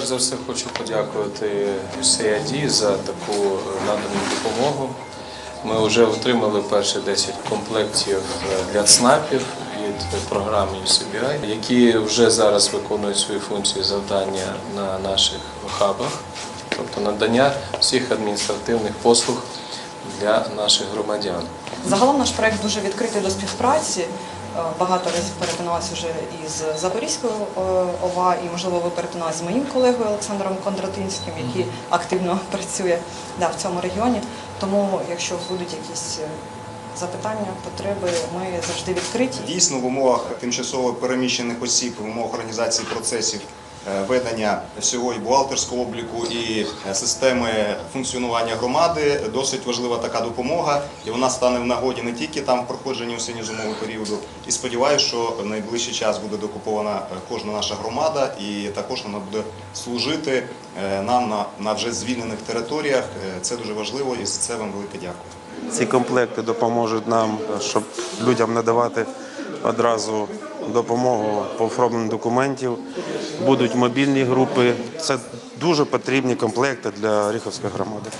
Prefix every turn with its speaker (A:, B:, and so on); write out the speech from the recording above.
A: перш за все хочу подякувати USAID за таку е, надану допомогу. Ми вже отримали перші 10 комплектів е, для ЦНАПів від програми UCBI, які вже зараз виконують свої функції завдання на наших хабах, тобто надання всіх адміністративних послуг для наших громадян.
B: Загалом наш проект дуже відкритий до співпраці. Е, Багато разів перетиналася вже із Запорізькою е, ОВА, і можливо ви перетиналися з моїм колегою Олександром Кондратинським, який активно працює да, в цьому регіоні. Тому, якщо будуть якісь е, запитання, потреби, ми завжди відкриті.
C: Дійсно, в умовах тимчасово переміщених осіб, в умовах організації процесів ведення всього і бухгалтерського обліку і е, системи функціонування громади досить важлива така допомога, і вона стане в нагоді не тільки там в проходженні осінньо-зимового періоду. І сподіваюся, що в найближчий час буде докупована е, кожна наша громада, і також вона буде служити е, нам на, вже звільнених територіях. Е, Це дуже важливо, і за це вам велике дякую.
D: Ці комплекти допоможуть нам, щоб людям надавати одразу допомогу по оформленню документів. Будуть мобільні групи. Це дуже потрібні комплекти для Ріховської громади.